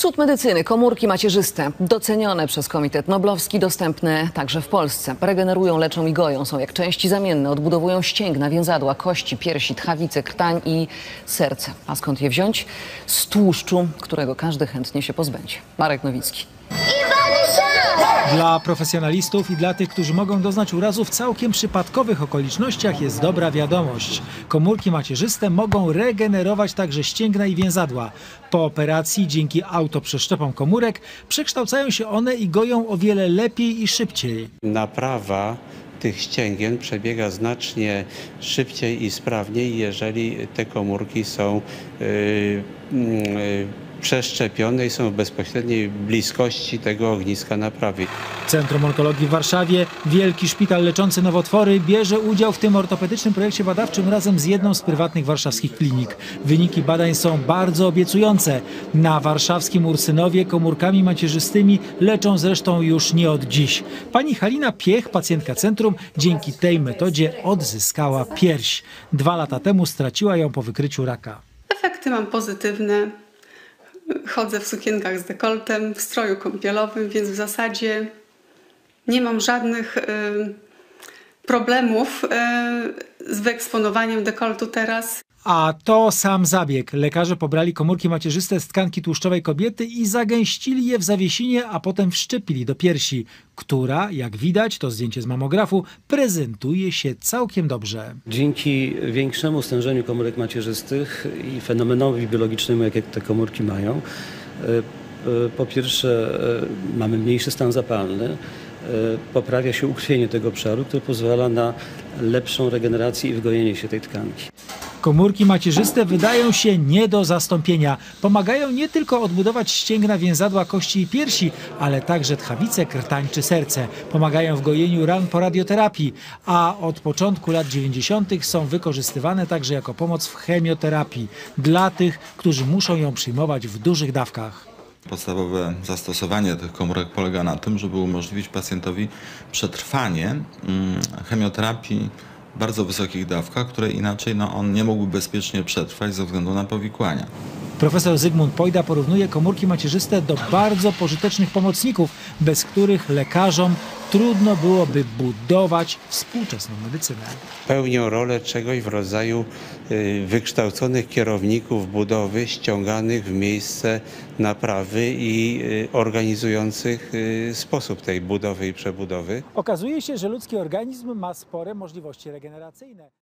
Cud medycyny, komórki macierzyste, docenione przez Komitet Noblowski, dostępne także w Polsce. Regenerują, leczą i goją. Są jak części zamienne, odbudowują ścięgna, więzadła, kości, piersi, tchawice, krtań i serce. A skąd je wziąć? Z tłuszczu, którego każdy chętnie się pozbędzie. Marek Nowicki. Dla profesjonalistów i dla tych, którzy mogą doznać urazu w całkiem przypadkowych okolicznościach jest dobra wiadomość. Komórki macierzyste mogą regenerować także ścięgna i więzadła. Po operacji dzięki autoprzeszczepom komórek przekształcają się one i goją o wiele lepiej i szybciej. Naprawa tych ścięgien przebiega znacznie szybciej i sprawniej, jeżeli te komórki są yy, yy, przeszczepione i są w bezpośredniej bliskości tego ogniska naprawy. Centrum Onkologii w Warszawie, wielki szpital leczący nowotwory, bierze udział w tym ortopedycznym projekcie badawczym razem z jedną z prywatnych warszawskich klinik. Wyniki badań są bardzo obiecujące. Na warszawskim Ursynowie komórkami macierzystymi leczą zresztą już nie od dziś. Pani Halina Piech, pacjentka centrum, dzięki tej metodzie odzyskała pierś. Dwa lata temu straciła ją po wykryciu raka. Efekty mam pozytywne. Chodzę w sukienkach z dekoltem, w stroju kąpielowym, więc w zasadzie nie mam żadnych y, problemów y, z wyeksponowaniem dekoltu teraz. A to sam zabieg. Lekarze pobrali komórki macierzyste z tkanki tłuszczowej kobiety i zagęścili je w zawiesinie, a potem wszczepili do piersi, która, jak widać, to zdjęcie z mamografu, prezentuje się całkiem dobrze. Dzięki większemu stężeniu komórek macierzystych i fenomenowi biologicznemu, jakie te komórki mają, e, e, po pierwsze e, mamy mniejszy stan zapalny, poprawia się ukrwienie tego obszaru, które pozwala na lepszą regenerację i wgojenie się tej tkanki. Komórki macierzyste wydają się nie do zastąpienia. Pomagają nie tylko odbudować ścięgna, więzadła, kości i piersi, ale także tchawice, krtań czy serce. Pomagają w gojeniu ran po radioterapii, a od początku lat 90. są wykorzystywane także jako pomoc w chemioterapii dla tych, którzy muszą ją przyjmować w dużych dawkach. Podstawowe zastosowanie tych komórek polega na tym, żeby umożliwić pacjentowi przetrwanie mm, chemioterapii bardzo wysokich dawkach, które inaczej no, on nie mógłby bezpiecznie przetrwać ze względu na powikłania. Profesor Zygmunt Pojda porównuje komórki macierzyste do bardzo pożytecznych pomocników, bez których lekarzom trudno byłoby budować współczesną medycynę. Pełnią rolę czegoś w rodzaju y, wykształconych kierowników budowy, ściąganych w miejsce naprawy i y, organizujących y, sposób tej budowy i przebudowy. Okazuje się, że ludzki organizm ma spore możliwości regeneracyjne.